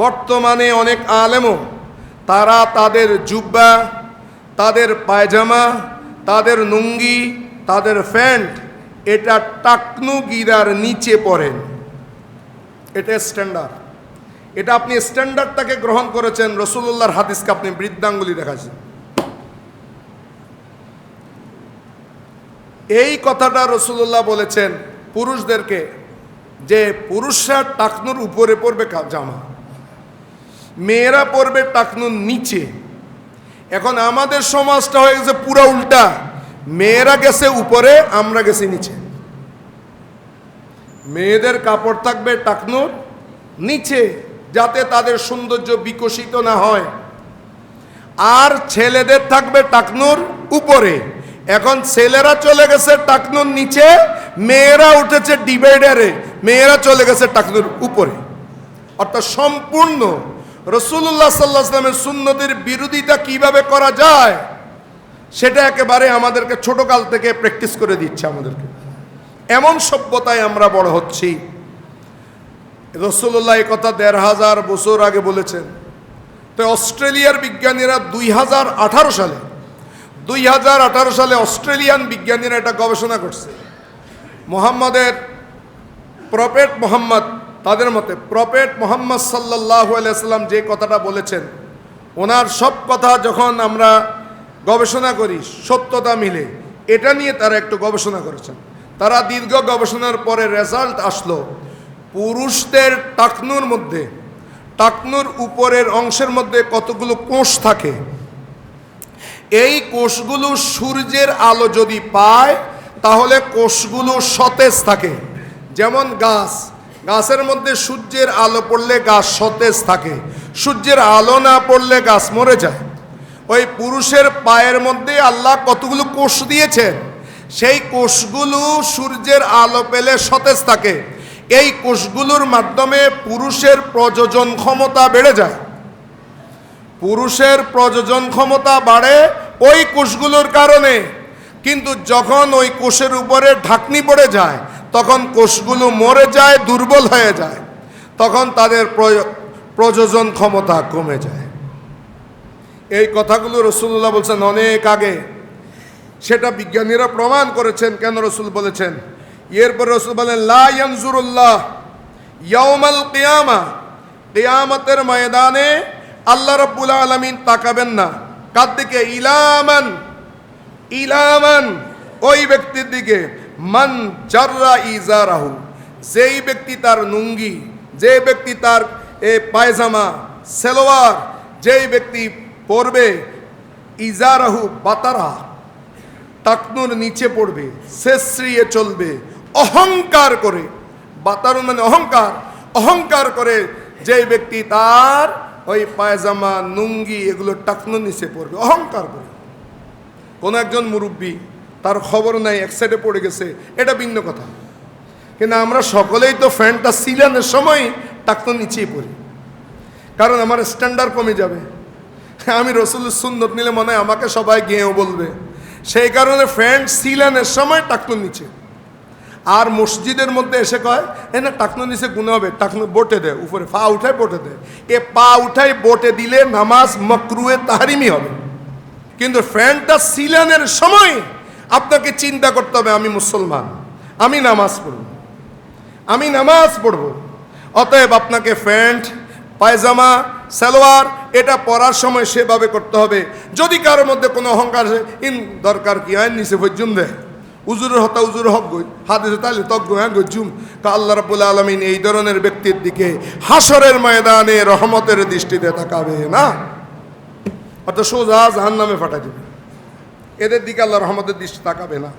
বর্তমানে অনেক আলেমও, তারা তাদের জুব্বা, তাদের পায়জামা, তাদের নুঙ্গি তাদের প্যান্ট, এটা টাকনু গিরার নিচে পরেন এটা স্ট্যান্ডার্ড এটা আপনি স্ট্যান্ডার্ডটাকে গ্রহণ করেছেন, রসুল্লাহর হাদিসকে আপনি বৃদ্ধাঙ্গুলি দেখাচ্ছেন। এই কথাটা রসুল্লাহ বলেছেন পুরুষদেরকে, যে পুরুষরা টাকনুর উপরে পড়বে জামা। মেয়েরা পড়বে টাকনুর নিচে। এখন আমাদের সমাজটা হয়ে গেছে পুরা উল্টা। মেয়েরা গেছে উপরে, আমরা গেছি নিচে। মেয়েদের কাপড় থাকবে টাকনুর নিচে, যাতে তাদের সৌন্দর্য বিকশিত না হয়। আর ছেলেদের থাকবে টাকনুর উপরে। এখন ছেলেরা চলে গেছে টাকনুর নিচে, মেয়েরা উঠেছে ডিভাইডারে। মেয়েরা চলে গেছে টাকনুর উপরে। অর্থাৎ সম্পূর্ণ রসুল্লাহ সাল্লাহ আসলামের সুন্নতির বিরোধিতা কীভাবে করা যায়, সেটা একেবারে আমাদেরকে ছোটকাল থেকে প্র্যাকটিস করে দিচ্ছে আমাদেরকে। এমন সভ্যতায় আমরা বড় হচ্ছি। রসুল্লাহ কথা দেড় হাজার বছর আগে বলেছেন। তো অস্ট্রেলিয়ার বিজ্ঞানীরা দুই হাজার আঠারো সালে, দুই হাজার আঠারো সালে অস্ট্রেলিয়ান বিজ্ঞানীরা এটা গবেষণা করছে। মোহাম্মদের প্রফেট মোহাম্মদ তাদের মতে প্রফেট মোহাম্মদ সাল্লাহ আলাইসাল্লাম যে কথাটা বলেছেন, ওনার সব কথা যখন আমরা গবেষণা করি, সত্যতা মিলে, এটা নিয়ে তারা একটু গবেষণা করেছেন। তারা দীর্ঘ গবেষণার পরে রেজাল্ট আসলো, পুরুষদের টাকনুর মধ্যে, টাকনুর উপরের অংশের মধ্যে কতগুলো কোষ থাকে? এই কোষগুলো সূর্যের আলো যদি পায়, তাহলে কোষগুলো সতেজ থাকে। যেমন গাছ গাছের মধ্যে সূর্যের আলো পড়লে গাছ সতেজ থাকে। সূর্যের আলো না পড়লে গাছ মরে যায়। ওই পুরুষের পায়ের মধ্যে আল্লাহ কতগুলো কোষ দিয়েছেন? সেই কোষগুলো সূর্যের আলো পেলে সতেজ থাকে। এই কোষগুলোর মাধ্যমে পুরুষের প্রযোজন ক্ষমতা বেড়ে যায়। পুরুষের প্রযোজন ক্ষমতা বাড়ে ওই কোষগুলোর কারণে। কিন্তু যখন ওই কোষের উপরে ঢাকনি পড়ে যায় তখন কোষগুলো মরে যায়, দুর্বল হয়ে যায়। তখন তাদের প্রয়- প্রযোজন ক্ষমতা কমে যায়। এই কথাগুলো রসুল্লাহ বলছেন অনেক আগে। সেটা বিজ্ঞানীরা প্রমাণ করেছেন। কেন রসুল বলেছেন? এরপর রসুল বলেন, লা ইয়ানজুরুল্লাহ ইয়াউমাল কিয়ামা। কিয়ামতের ময়দানে আল্লাহ রাব্বুল আলামিন তাকাবেন না। কার দিকে? ইলামান ইলামান, ওই ব্যক্তির দিকে। মান জাররা ইজারাহু, যেই ব্যক্তি তার নুঙ্গি যে ব্যক্তি তার, এ, পায়জামা, সেলোয়ার, যেই ব্যক্তি পরবে, ইজারাহু বাতারা টাকনুর নিচে পড়বে শেষরিয়ে চলবে, অহংকার করে। বাতারুন মানে অহংকার অহংকার করে যে ব্যক্তি তার ওই পায়জামা, নুঙ্গি, এগুলো টাকনুর নিচে পড়বে, অহংকার করে। কোন একজন মুরব্বী তার খবর নাই, এক সাইডে পড়ে গেছে। এটা ভিন্ন কথা। কিন্তু আমরা সকলেই তো ফ্যানটা সিলানের সময় টাকনুর নিচেই পড়ি। কারণ আমার স্ট্যান্ডার্ড কমে যাবে। আমি রসুলের সুন্দর নিলে মনে হয় আমাকে সবাই গেয়েও বলবে। সেই কারণে ফ্যান সিলানের সময় টাকনুর নিচে। আর মসজিদের মধ্যে এসে কয়, এ না টাকনুর নিচে গুণ হবে টাকনো বোটে দেয় উপরে পা উঠায় বোটে দেয় এ পা উঠায় বোটে দিলে নামাজ মকরুয়ে তাহারিমি হবে। কিন্তু ফ্যানটা সিলানের সময় আপনাকে চিন্তা করতে হবে, আমি মুসলমান, আমি নামাজ পড়ব, আমি নামাজ পড়ব। অতএব আপনাকে প্যান্ট, পায়জামা, সালোয়ার, এটা পরার সময় সেভাবে করতে হবে। যদি কারোর মধ্যে কোনো অহংকার ইন দরকার কি, আইন নিচে পর্যন্ত দেয় উজুরের হতা, উজুর হক গই, হাদিসে তাহলে গো হ্যাঁ গজুম কা আল্লাহ রাব্বুল আলামিন এই ধরনের ব্যক্তির দিকে হাসরের ময়দানে রহমতের দৃষ্টিতে তাকাবে না। অর্থাৎ সোজা জাহান নামে ফাটা দিবে। এদের দিকে আল্লাহ রহমতের দৃষ্টি তাকাবে না।